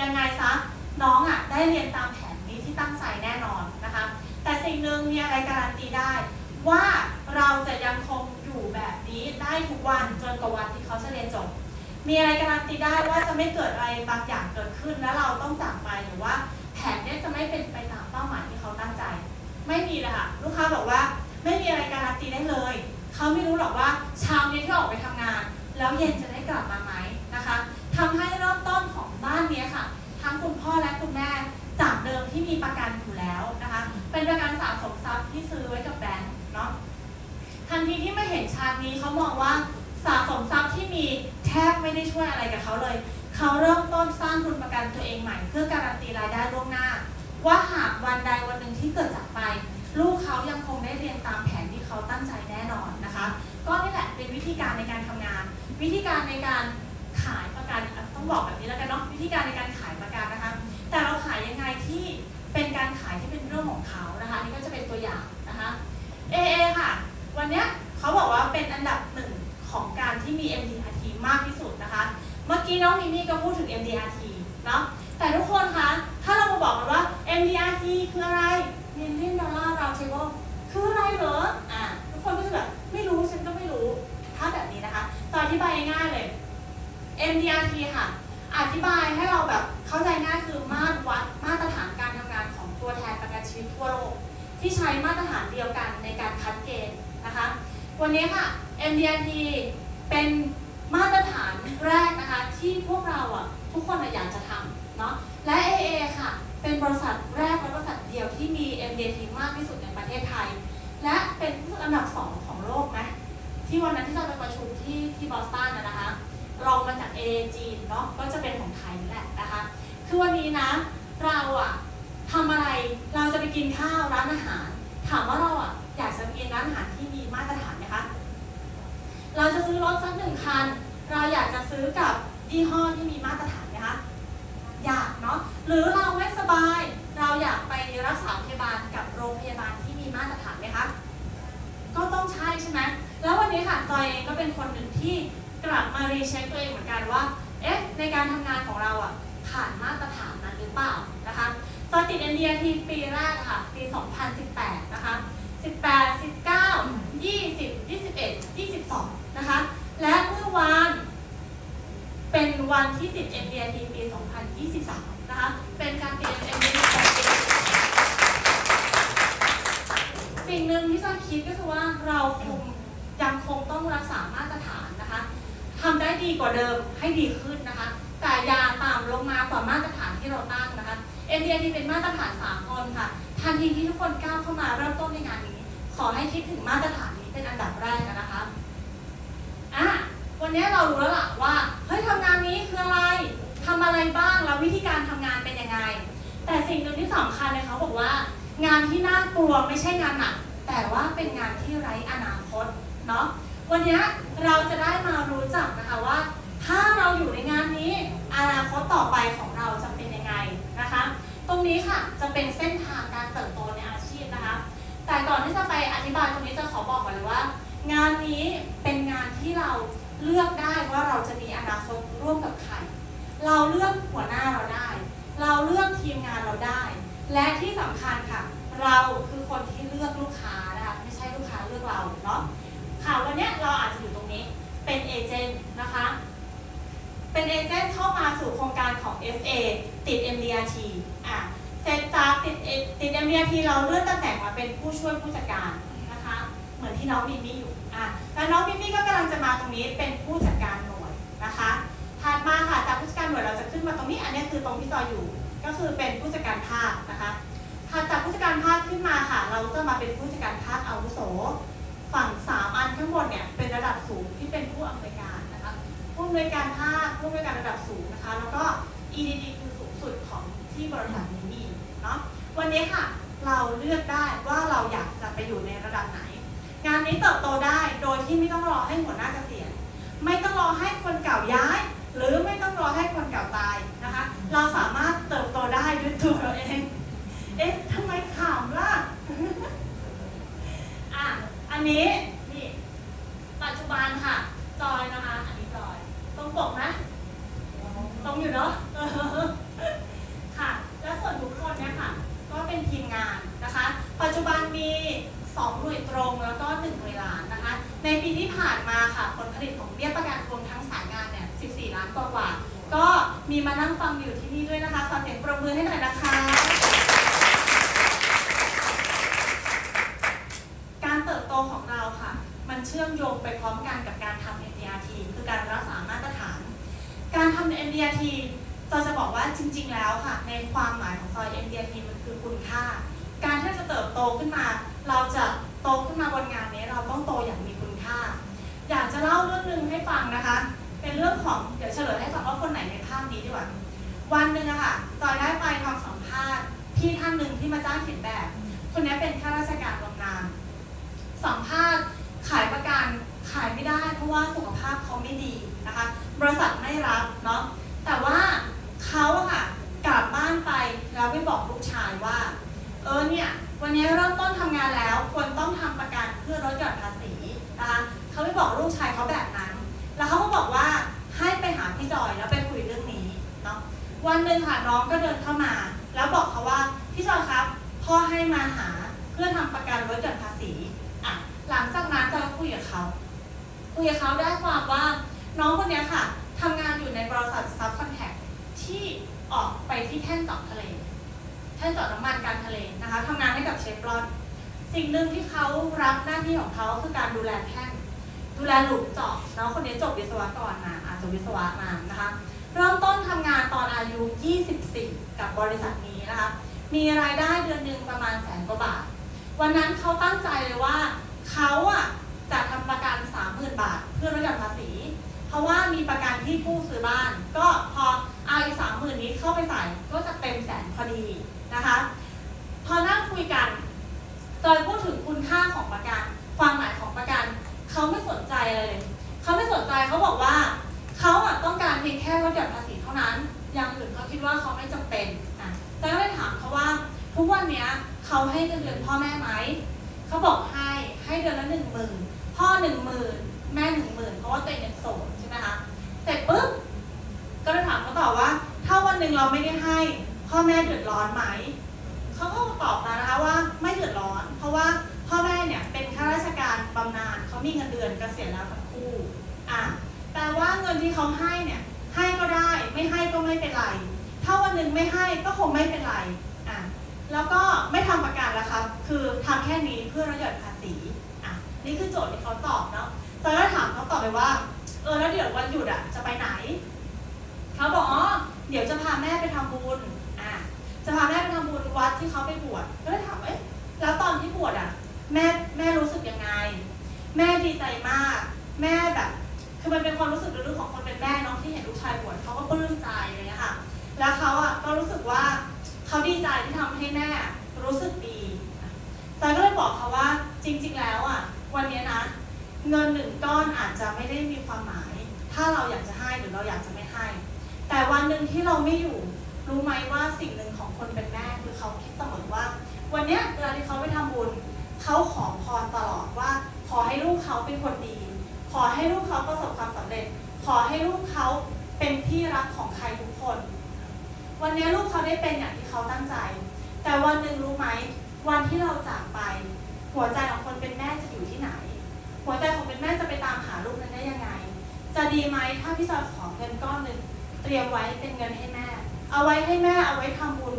ยังไงซะน้องอะได้เรียนตามแผนนี้ที่ตั้งใจแน่นอนนะคะ แต่สิ่งหนึ่งมีอะไรการันตีได้ ว่าเราจะยังคงอยู่แบบนี้ได้ทุกวันจนกว่าวันที่เขาจะเรียนจบ มีอะไรการันตีได้ว่าจะไม่เกิดอะไรบางอย่างเกิดขึ้น แล้วเราต้องจากไปหรือว่า แผนนี้จะไม่เป็นไปตามเป้าหมายที่เขาตั้งใจ ไม่มีเลยค่ะลูกค้าบอกว่าไม่มีอะไรการันตีได้เลย เขาไม่รู้หรอกว่าเช้านี้ที่ออกไปทำงาน แล้วเย็นจะได้กลับมาไหมนะคะทำให้เริ่มต้นของ บ้านเนี้ยค่ะ ทั้งคุณพ่อและคุณแม่จากเดิมที่มีประกันอยู่แล้วนะคะ เป็นประกันสะสมทรัพย์ที่ซื้อไว้กับแบงก์เนาะทันทีที่มาเห็นชาร์ตนี้เขามองว่าสะสมทรัพย์ที่มีแทบไม่ได้ช่วยอะไรกับเขาเลย เขาเริ่มต้นสร้างทุนประกันตัวเองใหม่ เพื่อการันตีรายได้ล่วงหน้า ว่าหากวันใดวันหนึ่งที่เกิดจากไป ลูกเขายังคงได้เรียนตามแผนที่เขาตั้งใจแน่นอนนะคะ ก็นี่แหละเป็นวิธีการในการทำงาน วิธีการในการขายประกันอะ ต้องบอกแบบนี้แล้วกันเนาะวิธีการในการขายประกันนะคะ แต่เราขายยังไงที่เป็นการขายที่เป็นเรื่องของเขานะคะนี่ก็จะเป็นตัวอย่างนะคะ AA ค่ะ วันเนี้ยเขาบอกว่าเป็นอันดับหนึ่งของการที่มี MDRT มากที่สุดนะคะ เมื่อกี้น้องมิมี่ก็พูดถึง MDRT เนาะแต่ทุกคนคะถ้าเรามาบอกกันว่า MDRT คืออะไร Million Dollar Round Table คืออะไรเหรออ่าทุกคนก็จะแบบไม่รู้ฉันก็ไม่รู้ถ้าแบบนี้นะคะจะอธิบายง่ายเลย MDRT ค่ะ อธิบายให้เราแบบเข้าใจง่ายคือมาตรวัดมาตรฐานการทำงานของตัวแทนประกันชีวิตทั่วโลก ที่ใช้มาตรฐานเดียวกันในการคัดเกณฑ์นะคะ วันนี้ค่ะ MDRT เป็นมาตรฐานแรกนะคะที่พวกเราอะทุกคนอยากจะทำเนาะและ AA ค่ะ เป็นบริษัทแรกและบริษัทเดียวที่มี MDRT มากที่สุดในประเทศไทย และเป็นอันดับสองของโลกไหมที่วันนั้นที่เราไปประชุมที่ที่บอสตันนะคะ รองมาจาก A จีนเนาะก็จะเป็นของไทยนี่แหละนะคะ คือวันนี้นะเราอะทำอะไรเราจะไปกินข้าวร้านอาหาร ถามว่าเราอะอยากจะไปกินร้านอาหารที่มีมาตรฐานไหมคะเราจะซื้อรถสักหนึ่งคัน เราอยากจะซื้อกับยี่ห้อที่มีมาตรฐานไหมคะอยากเนาะหรือเราไม่สบาย เราอยากไปรักษาพยาบาลกับโรงพยาบาลที่มีมาตรฐานไหมคะก็ต้องใช่ใช่ไหมแล้ววันนี้ค่ะจอยเองก็เป็นคนหนึ่งที่ กลับมารีเช็คตัวเองเหมือนกันว่า เอ๊ะ ในการทำงานของเราอะ ผ่านมาตรฐานนั้นหรือเปล่านะคะจอยติด NDIT ปีแรกค่ะ ปี 2018 นะคะ 18 19 20 21 22 นะคะ และเมื่อวานเป็นวันที่ติด MDIT ปี 2023 นะคะ เป็นการติด MDIT ของปีสิ่งหนึ่งที่จอยคิดก็คือว่าเราคงยังคงต้องรักษามาตรฐานนะคะ ทำได้ดีกว่าเดิมให้ดีขึ้นนะคะ แต่ยาต่ำลงมากว่ามาตรฐานที่เราตั้งนะคะ MDIT เป็นมาตรฐานสากลค่ะ ทันทีที่ทุกคนก้าวเข้ามาเริ่มต้นในงานนี้ ขอให้คิดถึงมาตรฐานนี้เป็นอันดับแรกนะคะอะวันนี้เรารู้แล้วล่ะว่าเฮ้ยทำงานนี้คืออะไรทำอะไรบ้างแล้ววิธีการทำงานเป็นยังไง แต่สิ่งหนึ่งที่สำคัญเลยเขาบอกว่า งานที่น่ากลัวไม่ใช่งานหนักแต่ว่าเป็นงานที่ไร้อนาคตเนาะ วันนี้เราจะได้มารู้จักนะคะว่า ถ้าเราอยู่ในงานนี้อนาคตต่อไปของเราจะเป็นยังไงนะคะ ตรงนี้ค่ะจะเป็นเส้นทางการเติบโตในอาชีพนะคะ แต่ก่อนที่จะไปอธิบายตรงนี้จะขอบอกก่อนเลยว่า งานนี้เป็นงานที่เราเลือกได้ว่าเราจะมีอนาคตร่วมกับใครเราเลือกหัวหน้าเราได้ เราเลือกทีมงานเราได้ และที่สำคัญค่ะ เราคือคนที่เลือกลูกค้านะคะไม่ใช่ลูกค้าเลือกเราเนาะ ค่ะ วันนี้เราอาจจะอยู่ตรงนี้ เป็นเอเจนต์นะคะ เป็นเอเจนต์เข้ามาสู่โครงการของ FA ติด MDRT อะเสร็จจากติดติด MDRT เราเลื่อนตำแหน่งมาเป็นผู้ช่วยผู้จัดการนะคะ เหมือนที่น้องมิมี่อยู่อะแล้วน้องมิมี่ก็กำลังจะมาตรงนี้เป็นผู้จัดการหน่วยนะคะถัดมาค่ะจากผู้จัดการหน่วยเราจะขึ้นมาตรงนี้ อันนี้คือตรงที่จอยอยู่ ก็คือเป็นผู้จัดการภาคนะคะถัดจากผู้จัดการภาคขึ้นมาค่ะ เราจะมาเป็นผู้จัดการภาคอาวุโส ฝั่งสามอันข้างบนเนี่ยเป็นระดับสูงที่เป็นผู้อำนวยการนะคะผู้อำนวยการภาคผู้อำนวยการระดับสูงนะคะ แล้วก็ EDD คือสูงสุดของที่บริษัทนี้มีเนาะวันนี้ค่ะเราเลือกได้ว่าเราอยากจะไปอยู่ในระดับไหน งานนี้เติบโตได้โดยที่ไม่ต้องรอให้หัวหน้าเกษียณไม่ต้องรอให้คนเก่าย้าย หรือไม่ต้องรอให้คนเก่าตายนะคะ เราสามารถเติบโตได้ด้วยตัวเราเอง เอ๊ะทำไมขำล่ะอะ อันนี้นี่ปัจจุบันค่ะ จอยนะคะ อันนี้จอยตรงปกนะตรงอยู่เนาะค่ะ และส่วนบุคคลเนี่ยค่ะ ก็เป็นทีมงานนะคะ ปัจจุบันมี2หน่วยตรงแล้วก็1หน่วยล้านนะคะ ในปีที่ผ่านมาค่ะ ผลผลิตของเบี้ยประกันรวมทั้งสายงานเนี่ย 14 ล้านกว่ากว่า ก็มีมานั่งฟังอยู่ที่นี่ด้วยนะคะขอเสียงปรบมือให้หน่อยนะคะ ชื่อมโยงไปพร้อมกันกับการทำ MDRT คือการรักษามาตรฐาน การทำ MDRT จอยจะบอกว่าจริง ๆ แล้วค่ะ ในความหมายของซอย MDRT มันคือคุณค่า การที่จะเติบโตขึ้นมา เราจะโตขึ้นมาบนงานนี้เราต้องโตอย่างมีคุณค่า อยากจะเล่าเรื่องหนึ่งให้ฟังนะคะ เป็นเรื่องของเดี๋ยวเฉลยให้ฟังว่าคนไหนในภาพนี้ดีกว่าวันหนึ่งอะค่ะจอยได้ไปทำสัมภาษณ์พี่ท่านหนึ่งที่มาจ้างเขียนแบบ คนนี้เป็นข้าราชการบำนาญสัมภาษณ์ขายประกันขายไม่ได้ เพราะว่าสุขภาพเขาไม่ดีนะคะ บริษัทไม่รับเนาะแต่ว่าเขาอะค่ะกลับบ้านไปแล้วไปบอกลูกชายว่า เออเนี่ยวันนี้เริ่มต้นทำงานแล้วควรต้องทำประกันเพื่อลดหย่อนภาษีนะคะเขาไปบอกลูกชายเขาแบบนั้น แล้วเขาก็บอกว่าให้ไปหาพี่จอยแล้วไปคุยเรื่องนี้เนาะวันหนึ่งค่ะน้องก็เดินเข้ามา แล้วบอกเขาว่าพี่จอยครับพ่อให้มาหาเพื่อทำประกันลดหย่อนภาษีอะหลังจากนั้นจอยก็คุยกับเขาคุยกับเขาได้ความว่า น้องคนนี้ค่ะทำงานอยู่ในบริษัทซับคอนแทคที่ออกไปที่แท่นจาะทะเลแท่นจาะน้ำมันการทะเลนะคะทำงานให้กับเชฟรอน สิ่งหนึ่งที่เขารับหน้าที่ของเขาคือการดูแลแท่นดูแลหลุมเจาะน้องคนนี้จบวิศวกรมาอาจจะวิศวะมานะคะเริ่มต้นทำงานตอนอายุ 24 กับบริษัทนี้นะคะมีรายได้เดือนหนึ่งประมาณแสนกว่าบาท วันนั้นเขาตั้งใจเลยว่าเขาอะจะทำประกัน 30,000 บาท เพื่อลดหย่อนภาษี ราะว่ามีประกันที่ผู้ซื้อบ้าน ก็พอเอาอีกสามหมื่นนี้เข้าไปใส่ก็จะเต็มแสนพอดีนะคะ พอนั่งคุยกันจอยพูดถึงคุณค่าของประกัน ความหมายของประกัน เขาไม่สนใจอะไรเลย เขาไม่สนใจเขาบอกว่า เขาอะต้องการเพียงแค่ลดหย่อนภาษีเท่านั้น อย่างอื่นเขาคิดว่าเขาไม่จำเป็นอะจอยก็เลยถามเขาว่า ทุกวันเนี้ยเขาให้เงินเดือนพ่อแม่ไหม เขาบอกให้ให้เดือนละหนึ่งหมื่นพ่อหนึ่งหมื่นแม่หนึ่งหมื่นเพราะว่าตัวเองโสดใช่ไหมคะเสร็จปุ๊บก็เลยถามเขาต่อว่า ถ้าวันหนึ่งเราไม่ได้ให้พ่อแม่เดือดร้อนไหมเขาก็ตอบมานะคะว่าไม่เดือดร้อน เพราะว่าพ่อแม่เนี่ยเป็นข้าราชการบำนาญเขามีเงินเดือนเกษียณแล้วทั้งคู่อะแต่ว่าเงินที่เขาให้เนี่ยให้ก็ได้ไม่ให้ก็ไม่เป็นไร ถ้าวันหนึ่งไม่ให้ก็คงไม่เป็นไร แล้วก็ไม่ทำประกันแล้วครับคือทำแค่นี้เพื่อลดหย่อนภาษีอะนี่คือโจทย์ที่เขาตอบเนาะจอยก็ถามเขาต่อไปว่า เออแล้วเดี๋ยววันหยุดอะจะไปไหน เขาบอกอ๋อเดี๋ยวจะพาแม่ไปทำบุญอะจะพาแม่ไปทำบุญวัดที่เขาไปบวชก็เลยถามเอ๊ะแล้วตอนที่บวชอะ แม่แม่รู้สึกยังไง แม่ดีใจมาก แม่แบบ คือมันเป็นความรู้สึกลึกๆของคนเป็นแม่เนาะที่เห็นลูกชายบวชเขาก็ปลื้มใจอะไรเลยค่ะ แล้วเขาอะก็รู้สึกว่า เขาดีใจที่ทำให้แม่รู้สึกดีจอยก็เลยบอกเขาว่าจริง ๆ แล้วอะวันนี้นะ เงินหนึ่งก้อนอาจจะไม่ได้มีความหมาย ถ้าเราอยากจะให้หรือเราอยากจะไม่ให้ แต่วันหนึ่งที่เราไม่อยู่รู้ไหมว่าสิ่งหนึ่งของคนเป็นแม่คือเขาคิดเสมอว่า วันนี้เวลาที่เขาไปทำบุญเขาขอพรตลอดว่า ขอให้ลูกเขาเป็นคนดี ขอให้ลูกเขาประสบความสำเร็จ ขอให้ลูกเขาเป็นที่รักของใครทุกคน วันนี้ลูกเขาได้เป็นอย่างที่เขาตั้งใจ แต่วันหนึ่งรู้ไหม วันที่เราจากไป หัวใจของคนเป็นแม่จะอยู่ที่ไหน หัวใจของเป็นแม่จะไปตามหาลูกนั้นได้ยังไง จะดีไหมถ้าพี่จอยขอเงินก้อนหนึ่งเตรียมไว้เป็นเงินให้แม่ เอาไว้ให้แม่เอาไว้ทำบุญ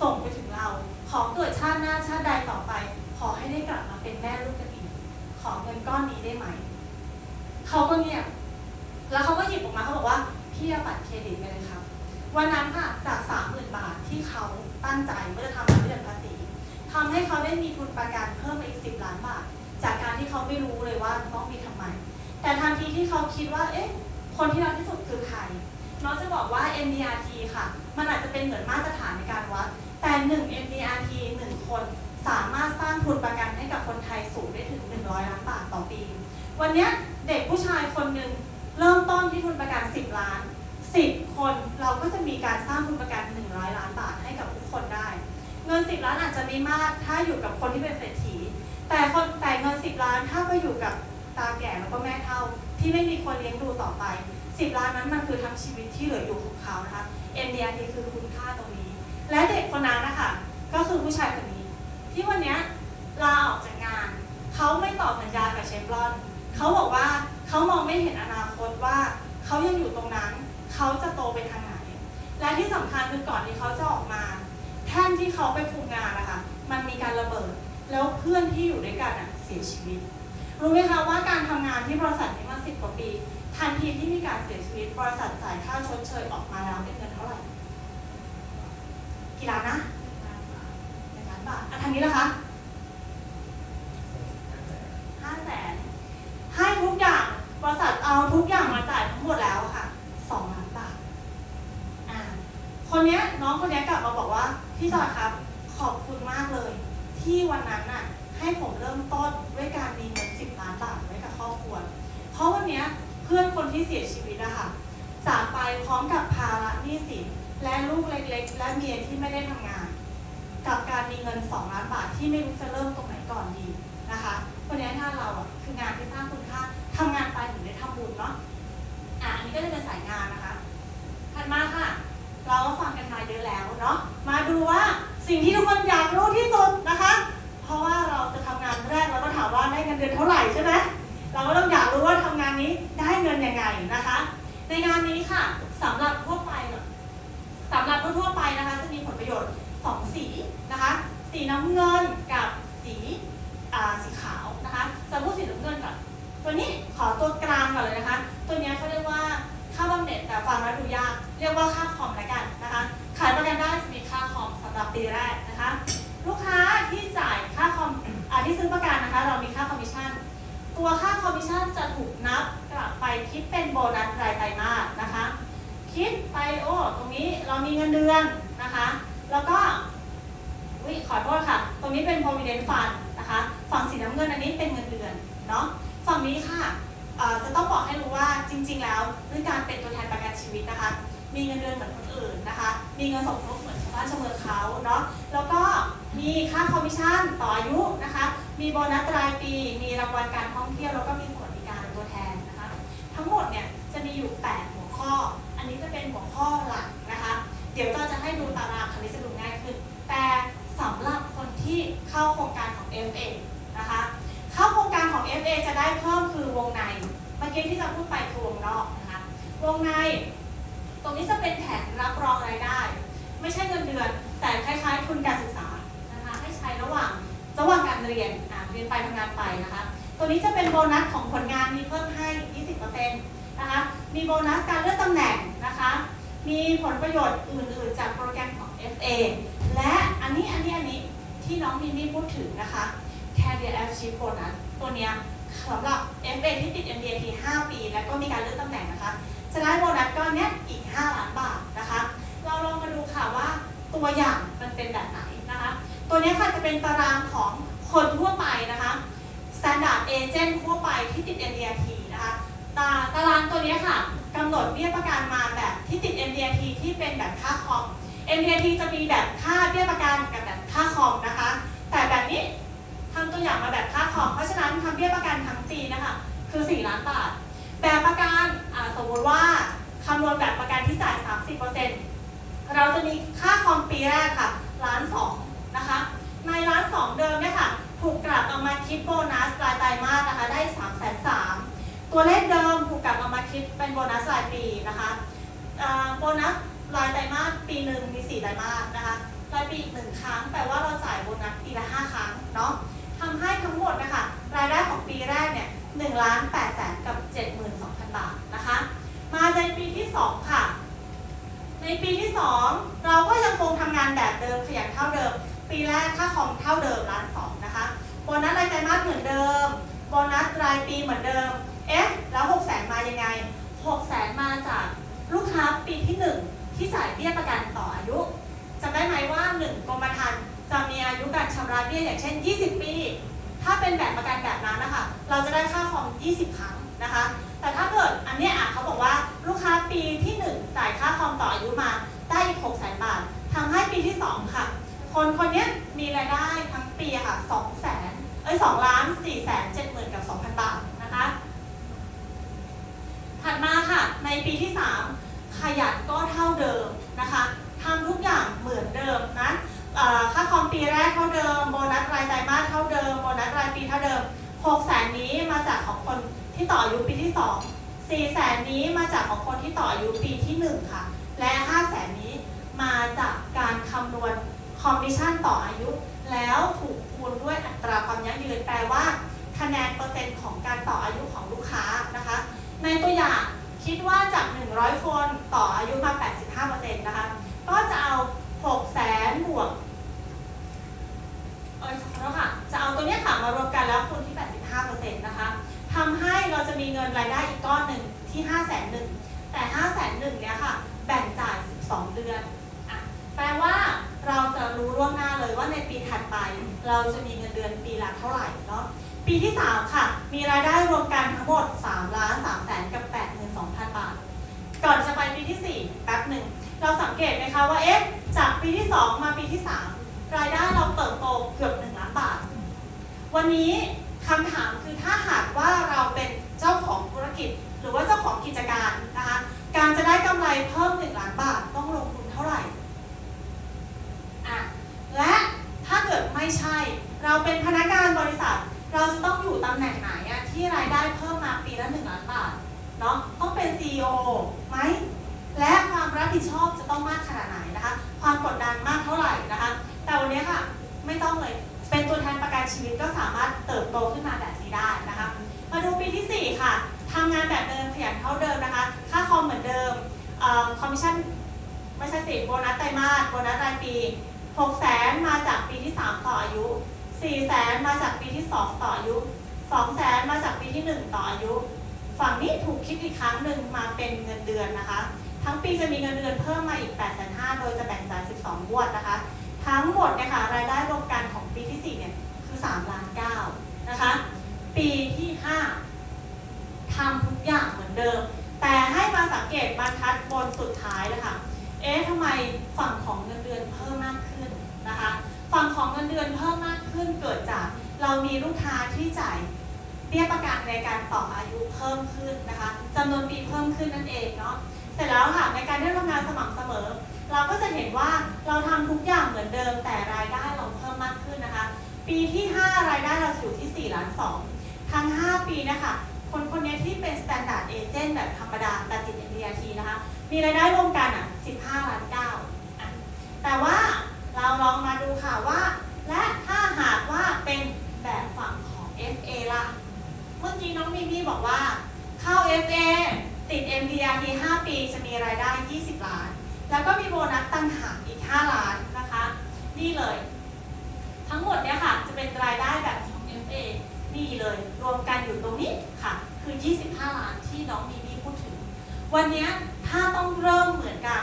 ส่งไปถึงเรา ขอเกิดชาติหน้าชาติใดต่อไป ขอให้ได้กลับมาเป็นแม่ลูกกันอีก ขอเงินก้อนนี้ได้ไหม เขาก็เงียบ อยู่กับตาแก่แล้วก็แม่เฒ่าที่ไม่มีคนเลี้ยงดูต่อไป 10 ล้านนั้นมันคือทั้งชีวิตที่เหลืออยู่ของเขานะคะ MDRT คือคุณค่าตรงนี้ และเด็กคนนั้นนะคะก็คือผู้ชายคนนี้ ที่วันนี้ลาออกจากงาน เขาไม่ต่อสัญญากับเชฟรอน เขาบอกว่าเขามองไม่เห็นอนาคตว่าเขายังอยู่ตรงนั้น เขาจะโตไปทางไหน และที่สำคัญคือก่อนที่เขาจะออกมา แท่นที่เขาไปคุมงานนะคะ มันมีการระเบิด แล้วเพื่อนที่อยู่ด้วยกันเสียชีวิต รู้ไหมคะว่าการทำงานที่บริษัทนี้มาสิบกว่าปี ทันทีที่มีการเสียชีวิตบริษัทจ่ายค่าชดเชยออกมาแล้วเป็นเงินเท่าไหร่กี่ล้านนะหนึ่งล้านบาทอะทางนี้ละคะห้าแสนให้ทุกอย่างบริษัทเอาทุกอย่างมาจ่ายทั้งหมดแล้วค่ะสองล้านบาทอ่าคนเนี้ยน้องคนเนี้ยกลับมาบอกว่าพี่จอยครับ ขอบคุณมากเลย ที่วันนั้นน่ะ ให้ผมเริ่มต้นด้วยการมีเงินสิบล้านบาทไว้กับครอบครัว เพราะวันนี้เพื่อนคนที่เสียชีวิตอะค่ะจากไปพร้อมกับภาระหนี้สินและลูกเล็กๆ และเมียที่ไม่ได้ทำงาน กับการมีเงินสองล้านบาทที่ไม่รู้จะเริ่มตรงไหนก่อนดีนะคะวันนี้งานเราอะคืองานที่สร้างคุณค่าทำงานไปถึงได้ทำบุญเนาะอะอันนี้ก็จะเป็นสายงานนะคะถัดมาค่ะ เราก็ฟังกันมาเยอะแล้วเนาะมาดูว่าสิ่งที่ทุกคนอยากรู้ที่สุดนะคะ ราะว่าเราจะทำงานแรกเราก็ถามว่าได้เงินเดือนเท่าไหร่ใช่ไหมเราก็ต้องอยากรู้ว่าทำงานนี้ได้เงินยังไงนะคะ ในงานนี้ค่ะสำหรับทั่วไปสำหรับทั่วไปนะคะ จะมีผลประโยชน์สองสีนะคะ สีน้ำเงินกับสีสีขาวนะคะจะพูดสีน้ำเงินก่อนตัวนี้ขอตัวกลางก่อนเลยนะคะ ตัวนี้เขาเรียกว่าค่าบำเหน็จแต่ฟังแล้วดูยากเรียกว่าค่าคอมละกันนะคะขายประกันได้จะมีค่าคอมสำหรับปีแรกนะคะ ลูกค้าที่จ่าย ที่ซื้อประกันนะคะ เรามีค่าคอมมิชชั่น ตัวค่าคอมมิชชั่นจะถูกนับกลับไปคิดเป็นโบนัสรายไตรมาสนะคะ คิดไปโอ้ตรงนี้เรามีเงินเดือนนะคะ แล้วก็วิขอโทษค่ะ ตรงนี้เป็น provident fund นะคะ ฝั่งสีน้ำเงินอันนี้เป็นเงินเดือนเนาะ ฝั่งนี้ค่ะจะต้องบอกให้รู้ว่าจริง ๆ แล้วด้วยการเป็นตัวแทนประกันชีวิตนะคะ มีเงินเดือนเหมือนคนอื่นนะคะ มีเงินสมทบเหมือนชาวบ้านชาวเมืองเขาเนาะ แล้วก็มีค่าคอมมิชชั่นต่ออายุนะคะ มีโบนัสรายปี มีรางวัลการท่องเที่ยวแล้วก็มีสวัสดิการตัวแทนนะคะ ทั้งหมดเนี่ยจะมีอยู่ 8 หัวข้อ อันนี้จะเป็นหัวข้อหลักนะคะ เดี๋ยวก็จะให้ดูตารางคณิตจะดูง่ายขึ้น แต่สำหรับคนที่เข้าโครงการของ FA นะคะ เข้าโครงการของ FA จะได้เพิ่มคือวงใน เมื่อกี้ที่จะพูดไปคือวงนอกนะคะ วงใน ตรงนี้จะเป็นแผนรับรองรายได้ ไม่ใช่เงินเดือน แต่คล้ายๆทุนการศึกษานะคะ ให้ใช้ระหว่างระหว่างการเรียน เรียนไปทำงานไปนะคะ ตัวนี้จะเป็นโบนัสของผลงานมีเพิ่มให้ 20%นะคะ มีโบนัสการเลื่อนตำแหน่งนะคะ มีผลประโยชน์อื่น ๆ จากโปรแกรมของ FA และอันนี้อันนี้อันนี้ที่น้องมิมี่พูดถึงนะคะ Career Achieve Bonus ตัวเนี้ยสำหรับ FA ที่ติด MBA ที่5 ไปที่ติด MDRT นะคะตาตารางตัวนี้ค่ะกำหนดเบี้ยประกันมาแบบที่ติด MDRT ที่เป็นแบบค่าคอม MDRT จะมีแบบค่าเบี้ยประกันกับแบบค่าคอมนะคะ แต่แบบนี้ทำตัวอย่างมาแบบค่าคอม เพราะฉะนั้นทำเบี้ยประกันทั้งปีนะคะคือ 4 ล้านบาท แบบประกันสมมติว่าคำนวณแบบประกันที่จ่าย 30%เราจะมีค่าคอมปีแรกค่ะล้านสองนะคะในล้านสองเดิมเนี่ยค่ะ ถูกกลับเอามาคิดโบนัสรายไตรมาสนะคะได้3ามแสนสามตัวเลขเดิมถูกกลับเอามาคิดเป็นโบนัสรายปีนะคะโบนัสรายไตรมาสปีหนึ่งมี4ไตรมาสนะคะรายปีอีกหนึ่งครั้งแปลว่าเราจ่ายโบนัสปีละ 5 ครั้งเนาะทำให้ทั้งหมดนะคะรายได้ของปีแรกเนี่ย1ล้าน8แสนกับ72,000บาทนะคะ มาในปีที่2ค่ะ ในปีที่2เราก็ยังคงทำงานแบบเดิมขยันเท่าเดิม ปีแรกค่าคอมเท่าเดิมล้านสอง นะคะโบนัสรายไตรมาสเหมือนเดิมโบนัสรายปีเหมือนเดิม เอ๊ะ แล้ว6 0แสนมายังไง6แสนมาจากลูกค้าปีที่ 1 ที่จ่ายเบี้ยประกันต่ออายุจำได้ไหมว่า 1กรมธรรม์จะมีอายุการชำระเบี้ยอย่างเช่น 20 ปี ถ้าเป็นแบบประกันแบบนั้นนะคะเราจะได้ค่าคอม 20 ครั้งนะคะ แต่ถ้าเกิดอันนี้อะเขาบอกว่าลูกค้าปีที่ 1 จ่ายค่าคอมต่ออายุมาได้อีก6แสนบาททำให้ปีที่ 2 ค่ะ คนคนนี้มีรายได้ ปีอะค่ะ2แสนเอ้ย2ล้าน4แสน7หมื่นกับ2,000บาทนะคะ ถัดมาค่ะในปีที่3ขยันก็เท่าเดิมนะคะทำทุกอย่างเหมือนเดิมนะค่าคอมปีแรกเท่าเดิม โบนัสรายไตรมาสเท่าเดิม โบนัสรายปีเท่าเดิม6แสนนี้มาจากของคนที่ต่ออายุปีที่2 4แสนนี้มาจากของคนที่ต่ออายุปีที่ 1 ค่ะ และ5แสนนี้มาจากการคำนวณคอมมิชชั่นต่ออายุ แล้วถูกคูณด้วยอัตราความยั่งยืนแปลว่า คะแนนเปอร์เซ็นต์ของการต่ออายุของลูกค้านะคะ ในตัวอย่างคิดว่าจาก 100 คนต่ออายุมา 85%นะคะก็จะเอา 6 แสนบวกเออขอโทษค่ะจะเอาตัวเนี้ยค่ะมารวมกันแล้วคูณที่ 85%นะคะทำให้เราจะมีเงินรายได้อีกก้อนหนึ่งที่5 0 0 0 0 0แต่ 5 0 0 0 0 0เนี้ยค่ะ แบ่งจ่าย 12 เดือนอะแปลว่า เราจะรู้ล่วงหน้าเลยว่าในปีถัดไป เราจะมีเงินเดือนปีละเท่าไหร่เนาะปีที่ 3 ค่ะ มีรายได้รวมกันทั้งหมด3ล้าน3แสนกับ82,000 บาท ก่อนจะไปปีที่ 4 แป๊บหนึ่ง เราสังเกตไหมคะว่าเอ๊ะจากปีที่ 2 มาปีที่ 3 รายได้เราเติบโตเกือบ 1 ล้านบาท วันนี้คำถามคือถ้าหากว่าเราเป็นเจ้าของธุรกิจ หรือว่าเจ้าของกิจการนะคะการจะได้กำไรเพิ่ม 1 ล้านบาทต้องลงทุนเท่าไหร่ อะและถ้าเกิดไม่ใช่ เราเป็นพนักงานบริษัท เราจะต้องอยู่ตำแหน่งไหนอะที่รายได้เพิ่มมาปีละ1ล้านบาทเนาะต้องเป็น CEO ไหมและความรับผิดชอบจะต้องมากขนาดไหนนะคะ ความกดดันมากเท่าไหร่นะคะ แต่วันนี้ค่ะไม่ต้องเลยเป็นตัวแทนประกันชีวิตก็สามารถเติบโตขึ้นมาแบบนี้ได้นะคะ มาดูปีที่ 4 ค่ะทำงานแบบเดิมขยันเท่าเดิมนะคะ ค่าคอมเหมือนเดิมคอมมิชชั่นไม่ใช่สิโบนัสไตรมาสโบนัสรายปี 6แสนมาจากปีที่ 3 ต่ออายุ 4 แสนมาจากปีที่ 2 ต่ออายุ 2 แสนมาจากปีที่ 1 ต่ออายุ ฝั่งนี้ถูกคิดอีกครั้งหนึ่งมาเป็นเงินเดือนนะคะ ทั้งปีจะมีเงินเดือนเพิ่มมาอีก8 5 0 0 0โดยจะแบ่งจ่าย12งวดนะคะ ทั้งหมดเนี่ยค่ะรายได้รวมกันของปีที่ 4 เนี่ยคือ3ล้าน9นะคะ ปีที่ 5ทำทุกอย่างเหมือนเดิม แต่ให้มาสังเกตบรรทัดบนสุดท้ายเลยค่ะ เอ๊ะทำไมฝั่งของเงินเดือนเพิ่มมากขึ้นนะคะ ฝั่งของเงินเดือนเพิ่มมากขึ้นเกิดจากเรามีลูกค้าที่จ่ายเบี้ยประกันในการต่ออายุเพิ่มขึ้นนะคะจำนวนปีเพิ่มขึ้นนั่นเองเนาะ เสร็จแล้วค่ะในการที่ทำงานสม่ำเสมอ เราก็จะเห็นว่าเราทำทุกอย่างเหมือนเดิมแต่รายได้เราเพิ่มมากขึ้นนะคะ ปีที่ 5 รายได้เราอยู่ที่4ล้าน2ทั้ง 5 ปีนะคะคนคนนี้ที่เป็น standard agent แบบธรรมดาแต่ติด MDRT นะคะ มีรายได้รวมกันอะ 15 ล้าน9อะแต่ว่าเราลองมาดูค่ะว่า และถ้าหากว่าเป็นแบบฝั่งของ FA ล่ะ เมื่อกี้น้องมีมี่บอกว่า เข้า FA ติด MDRT 5 ปีจะมีรายได้ 20 ล้าน แล้วก็มีโบนัสตั้งหากอีก 5 ล้านนะคะ นี่เลย ทั้งหมดเนี่ยค่ะ จะเป็นรายได้แบบของ FA นี่เลย รวมกันอยู่ตรงนี้ค่ะ คือ 25 ล้านที่น้องมีมี่พูดถึง วันนี้ถ้าต้องเริ่มเหมือนกัน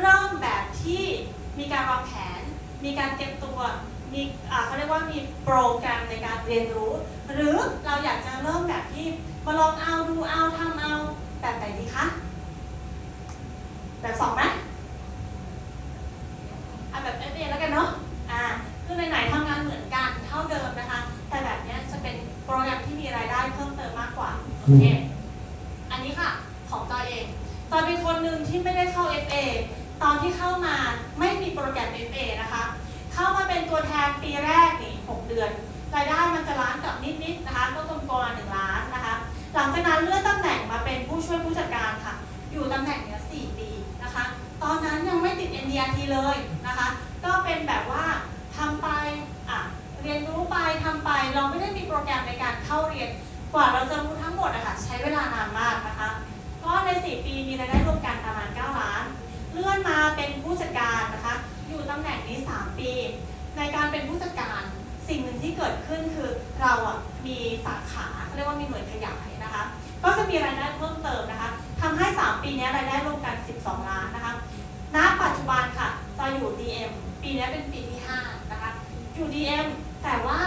เริ่มแบบที่มีการวางแผน มีการเตรียมตัว มีเขาเรียกว่ามีโปรแกรมในการเรียนรู้ หรือเราอยากจะเริ่มแบบที่มาลองเอาดูเอาทำเอาแบบไหนดีคะ แบบสองไหมเอาแบบเอเแล้วกันเนาะอ่าคือไหนๆทำงานเหมือนกันเท่าเดิมนะคะ แต่แบบนี้จะเป็นโปรแกรมที่มีรายได้เพิ่มเติมมากกว่าโอเค อันนี้ค่ะ ของจอยเอง จอยเป็นคนหนึ่งที่ไม่ได้เข้า FA ต อนที่เข้ามาไม่มีโปรแกรม FA นะคะ เข้ามาเป็นตัวแทนปีแรกนี่6เดือน รายได้มันจะล้านกับนิดๆนะคะ ก็กลมๆหนึ่งล้านนะคะ หลังจากนั้นเลื่อนตำแหน่งมาเป็นผู้ช่วยผู้จัดการค่ะ อยู่ตำแหน่งเนี้ย4ปีนะคะ ตอนนั้นยังไม่ติด NDRT เลยนะคะ ก็เป็นแบบว่าทำไปอะเรียนรู้ไปทำไป เราไม่ได้มีโปรแกรมในการเข้าเรียน กว่าเราจะรู้ทั้งหมดอะค่ะใช้เวลานานมากนะคะใน 4 ปีมีรายได้รวมกันประมาณ 9 ล้าน เลื่อนมาเป็นผู้จัด การนะคะ อยู่ตำแหน่งนี้ 3 ปี ในการเป็นผู้จัดการสิ่งหนึ่งที่เกิดขึ้นคือเราอะมีสาขาเรียกว่ามีหน่วยขยายนะคะ ก็จะมีรายได้เพิ่มเติมนะคะทำให้ 3 ปีนี้รายได้รวมกัน 12 ล้านนะคะ ณ ปัจจุบันค่ะจะอยู่ DM ปีนี้เป็นปีที่ 5 นะคะ อยู่ DM แต่ว่า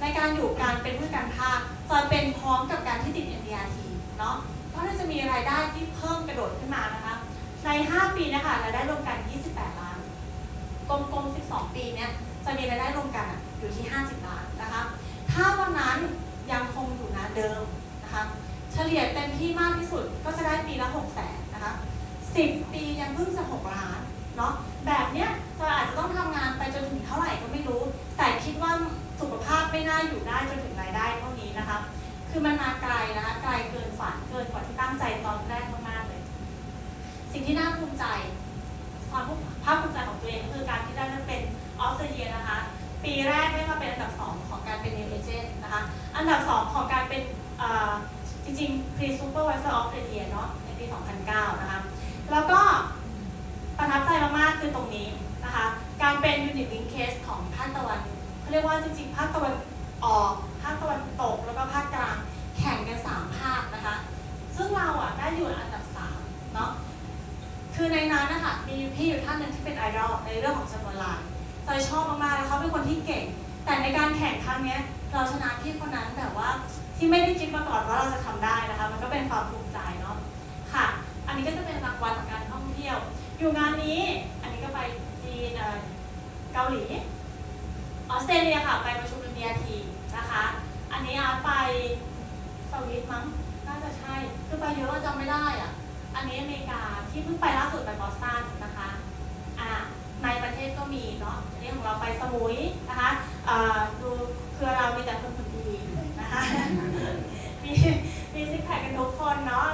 ในการอยู่การเป็นผู้จัดการภาคจะเป็นพร้อมกับการที่ติด MDRT เนาะก็จะมีรายได้ที่เพิ่มกระโดดขึ้นมานะ ใน 5 ปีนะคะรายได้รวมกัน 28 ล้านกลมๆ12 ปีเนี้ยจะมีรายได้รวมกันอยู่ที่ 50 ล้านนะคะ ถ้าวันนั้นยังคงอยู่นะเดิมนะคะ เฉลี่ยเต็มที่มากที่สุดก็จะได้ปีละ6แสนนะคะ 10 ปียังเพิ่งจะ 6 ล้านเนาะ แบบเนี้ยจะอาจจะต้องทำงานไปจนถึงเท่าไหร่ก็ไม่รู้ แต่คิดว่าสุขภาพไม่น่าอยู่ได้จนถึงรายได้เท่านี้นะคะ คือมันมาไกลนะคะ ไกลเกินฝันเกินกว่าที่ตั้งใจตอนแรก สิ่งที่น่าภูมิใจความภาคภูมิใจของตัวเองก็คือการที่ได้เป็นออสเตรเลียนะคะ ปีแรกได้มาเป็นอันดับ 2 ของการเป็นเอเจนต์นะคะ อันดับ 2 ของการเป็นจริงๆ Pre Supervisor of the Year เนาะในปี 2009 นะคะ แล้วก็ประทับใจมากๆ คือตรงนี้นะคะ การเป็น Unit Link Case ของภาคตะวันเขาเรียกว่าจริงๆ ภาคตะวันออกภาค ดอลในเรื่องของจำนวนลายจอยชอบมากๆแล้วเขาเป็นคนที่เก่ง แต่ในการแข่งครั้งนี้เราชนะพี่คนนั้นแบบว่าที่ไม่ได้คิดมาก่อนว่าเราจะทำได้นะคะ มันก็เป็นความภูมิใจเนาะค่ะ อันนี้ก็จะเป็นรางวัลของการท่องเที่ยว อยู่งานนี้อันนี้ก็ไปจีนเกาหลีออสเตรเลียค่ะ ไปประชุม MDRT นะคะ อันนี้อาร์ตไปสวิตมั้งน่าจะใช่คือไปเยอะจำไม่ได้อะอันนี้อเมริกาที่เพิ่งไปล่าสุดไปบอสตันนะคะ ในประเทศก็มีเนาะเรื่องของเราไปสมุยนะคะดูคือเรามีแต่คนคนดีนะคะมีมีซิกแพคกันทุกคนเนาะ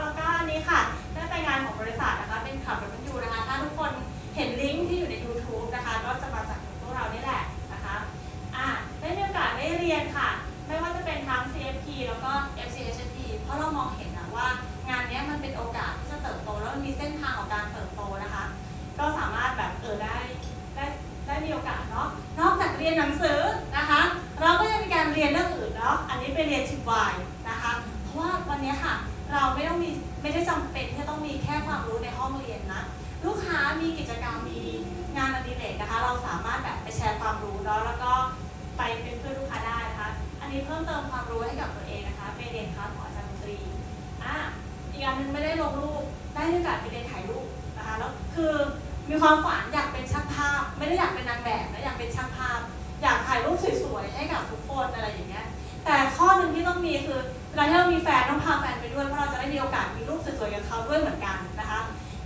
ไม่ได้อยากเป็นนางแบบนะอยากเป็นช่างภาพ อยากถ่ายรูปสวยๆให้กับทุกคนอะไรอย่างเงี้ยแต่ข้อหนึ่งที่ต้องมีคือเวลาที่เรามีแฟนต้องพาแฟนไปด้วยเพราะเราจะได้มีโอกาสมีรูปสวยๆกับเขาด้วยเหมือนกันนะคะ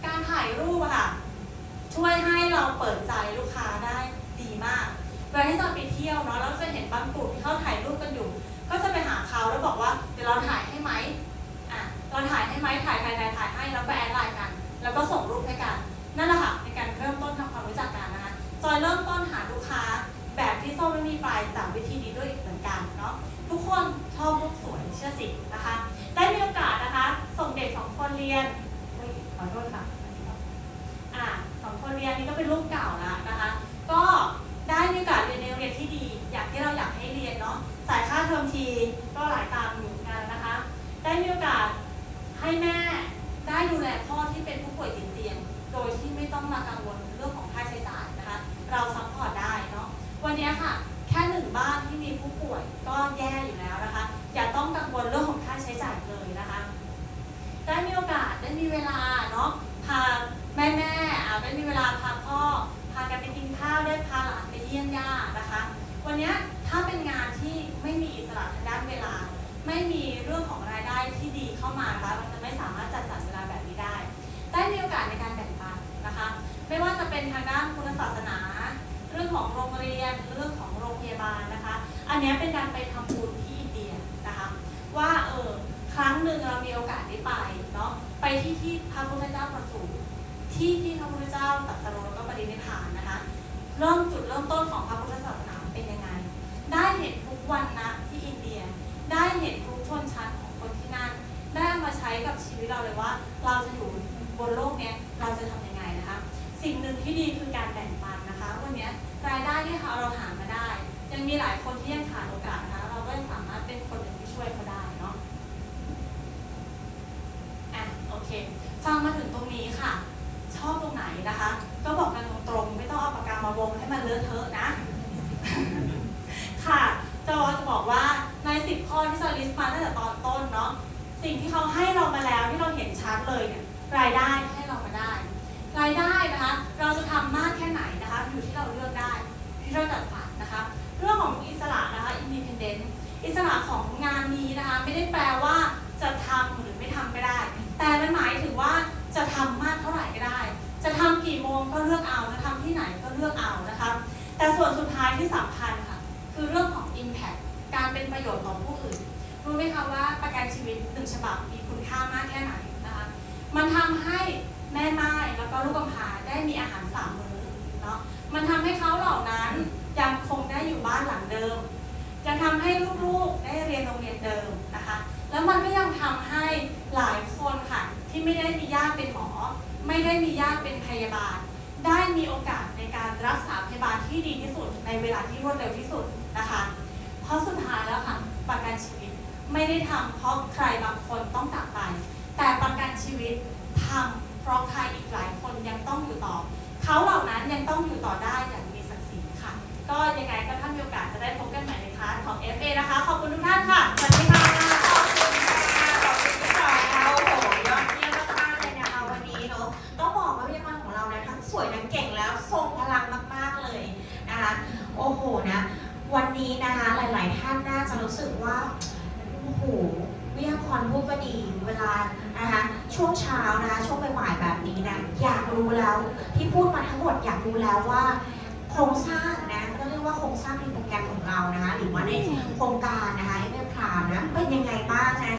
การถ่ายรูปอะค่ะช่วยให้เราเปิดใจลูกค้าได้ดีมากเวลาที่ตอนไปเที่ยวเนาะเราจะเห็นบางกลุ่มที่เขาถ่ายรูปกันอยู่ ก็จะไปหาเขาแล้วบอกว่าเดี๋ยวเราถ่ายให้ไหมอะเราถ่ายให้ไหมถ่ายถ่ายถ่ายถ่ายให้แล้วก็แอดไลน์กัน แล้วก็ส่งรูปให้กันนั่นแหละค่ะในการเริ่มต้นทำความรู้จักกันนะคะ จอยเริ่มต้นหาลูกค้าแบบที่ส้มไม่มีปลายจากวิธีนี้ด้วยอีกเหมือนกันเนาะทุกคนชอบรูปสวยเชื่อสินะคะ ได้มีโอกาสนะคะ ส่งเด็กสองคนเรียนขอโทษค่ะอะสองคนเรียนนี่ก็เป็นรูปเก่าแล้วนะคะ ก็ได้มีโอกาสเรียนในโรงเรียนที่ดี อย่างที่เราอยากให้เรียนเนาะจ่ายค่าเทอมทีก็หลายตามอยู่เหมือนกันนะคะ ได้มีโอกาสให้แม่ได้ดูแลพ่อที่เป็นผู้ป่วยติดเตียง โดยที่ไม่ต้องมากังวล เราซัพพอร์ตได้เนาะวันนี้ค่ะ แค่หนึ่งบ้านที่มีผู้ป่วยก็แย่อยู่แล้วนะคะ อย่าต้องกังวลเรื่องของค่าใช้จ่ายเลยนะคะ ได้มีโอกาสได้มีเวลาเนาะพาแม่แม่อะได้มีเวลาพาพ่อพากันไปกินข้าวได้พาหลานไปเยี่ยมย่านะคะ วันนี้ถ้าเป็นงานที่ไม่มีอิสระทางด้านเวลา ไม่มีเรื่องของรายได้ที่ดีเข้ามานะคะมันจะไม่สามารถจัดสรรเวลาแบบนี้ได้ ได้มีโอกาสในการแบ่งปันนะคะ ไม่ว่าจะเป็นทางด้านพุทธศาสนา เรื่องของโรงเรียนเรื่องของโรงพยาบาลนะคะ อันนี้เป็นการไปทำบุญที่อินเดียนะคะ ว่าเออครั้งหนึ่งเรามีโอกาสได้ไปเนาะไปที่ที่พระพุทธเจ้าประสูติที่ที่พระพุทธเจ้าตรัสรู้แล้วก็ปรินิพพานนะคะ เริ่มจุดเริ่มต้นของพระพุทธศาสนาเป็นยังไง ได้เห็นทุกวันนะที่อินเดีย ได้เห็นทุกชนชั้นของคนที่นั่น ได้เอามาใช้กับชีวิตเราเลยว่า เราจะอยู่บนโลกเนี้ยเราจะทำยังไงนะคะ สิ่งหนึ่งที่ดีคือการแบ่งปัน วันนี้รายได้ที่เราหามาได้ ยังมีหลายคนที่ยังขาดโอกาสนะคะเราก็สามารถเป็นคนหนึ่งที่ช่วยเขาได้เนาะอะโอเค ฟังมาถึงตรงนี้ค่ะ ชอบตรงไหนนะคะ ก็บอกกันตรงๆไม่ต้องเอาปากกามาวงให้มันเลอะเทอะนะ ค่ะจะจะบอกว่าในสิบข้อที่จอยลิสต์มาตั้งแต่ตอนต้นเนาะสิ่งที่เขาให้เรามาแล้วที่เราเห็นชัดเลยเนี่ยรายได้ให้เรามาได้ รายได้นะคะ ที่เราจัดสรรนะคะ เรื่องของอิสระนะคะ independent อิสระของงานนี้นะคะไม่ได้แปลว่าจะทำหรือไม่ทำก็ได้ แต่มันหมายถึงว่าจะทำมากเท่าไหร่ก็ได้ จะทำกี่โมงก็เลือกเอาจะทำที่ไหนก็เลือกเอานะคะแต่ส่วนสุดท้ายที่สำคัญค่ะ คือเรื่องของ impact การเป็นประโยชน์ต่อผู้อื่น รู้ไหมคะว่าประกันชีวิตหนึ่งฉบับมีคุณค่ามากแค่ไหนนะคะมันทำให้แม่ไม้แล้วก็ลูกกำพร้าได้มีอาหารสามมื้อ มันทำให้เขาเหล่านั้นยังคงได้อยู่บ้านหลังเดิม จะทำให้ลูกๆได้เรียนโรงเรียนเดิมนะคะ แล้วมันก็ยังทำให้หลายคนค่ะที่ไม่ได้มีญาติเป็นหมอ ไม่ได้มีญาติเป็นพยาบาล ได้มีโอกาสในการรักษาพยาบาลที่ดีที่สุดในเวลาที่รวดเร็วที่สุดนะคะ เพราะสุดท้ายแล้วค่ะประกันชีวิตไม่ได้ทำเพราะใครบางคนต้องจากไป แต่ประกันชีวิตทำเพราะใครอีกหลายคนยังต้องอยู่ต่อ เขาเหล่านั้นยังต้องอยู่ต่อได้อย่างมีศักดิ์ศรีค่ะ ก็ยังไงก็ถ้ามีโอกาสจะได้พบกันใหม่ในคลาสของ FA นะคะ ขอบคุณทุกท่านค่ะ สวัสดีค่ะ ขอบคุณค่ะขอบคุณพี่จอยนะคะโอ้โหยอดเยี่ยมมากๆเลยนะคะวันนี้เนาะต้องบอกว่าพยาบาของเรานะทั้งสวยทั้งเก่งแล้วทรงพลังมากๆเลยนะคะโอ้โหนะ วันนี้นะคะหลาย ๆ ท่านน่าจะรู้สึกว่าโอ้โหวิทยากรพูดก็ดีเวลา นะคะช่วงเช้านะคะช่วงบ่ายๆแบบนี้นะอยากรู้แล้วที่พูดมาทั้งหมดอยากรู้แล้วว่าโครงสร้างนะก็เรียกว่าโครงสร้างในโปรแกรมของเรานะคะหรือว่าในโครงการนะคะเอ็มเอ็มพรามนะเป็นยังไงบ้างนะ